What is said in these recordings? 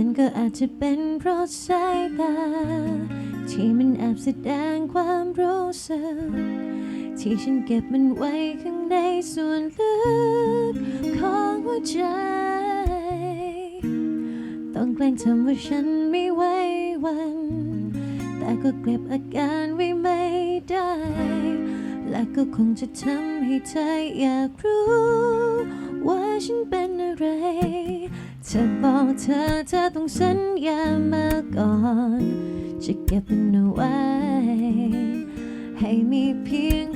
ันก็อาจจะเป็นเพราะสายตา ที่มันแอบแสดงความรู้สึก ที่ฉันเก็บมันไว้ข้างในส่วนลึกของหัวใจ ต้องแกล้งทำว่าฉันไม่ไหววัน แต่ก็เก็บอาการไว้ไม่ได้ และก็คงจะทำให้เธออยากรู้ ว่าฉันเป็นอะไร เธอบอกเธอเธอต้องสัญญามาก่อน จะเก็บมันเอาไว้ ให้มีเพียง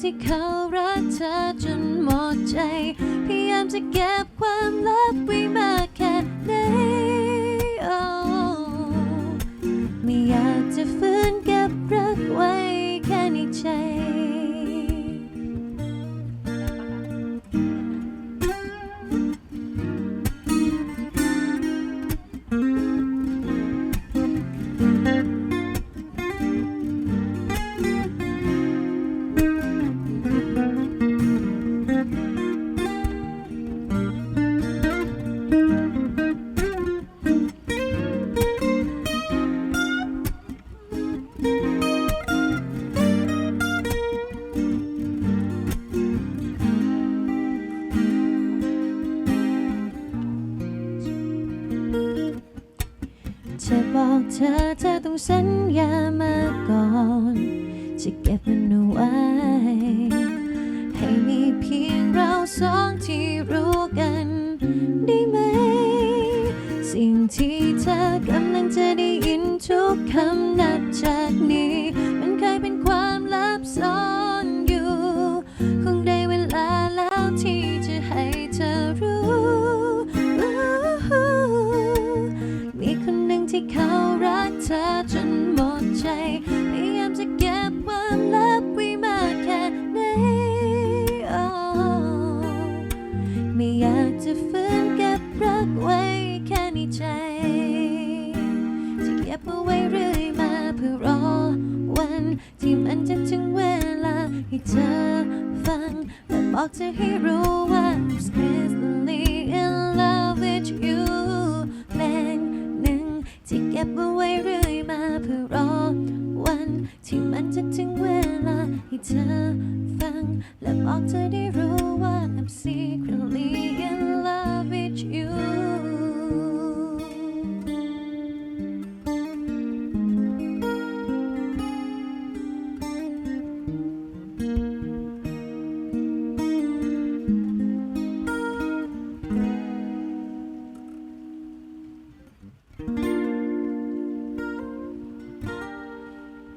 ที่เขารักเธอจนหมดใจ พยายามจะเก็บความลับไว้มากแค่ไหน Oh ไม่อยากจะฝืนเก็บรักไว้แค่ในใจ จะบอกเธอเธอต้องสัญญามาก่อน จะเก็บมันเอาไว้ ให้มีเพียงเราสองที่รู้กันได้ไหม สิ่งที่เธอกำลังจะได้ยินทุกคำนับจากนี้ จะเก็บความลับไว้มากแค่ไหนไม่อยากจะฝืนเก็บรักไว้แค่ในใจ จะเก็บเอาไว้เรื่อยมาเพื่อรอวันที่มันจะถึงเวลาให้เธอฟังและบอกเธอให้รู้ว่า I'm seriously เก็บเอาไว้เรื่อยมาเพื่อรอวันที่มันจะถึงเวลาให้เธอฟัง และบอกเธอได้รู้ว่า I'm secret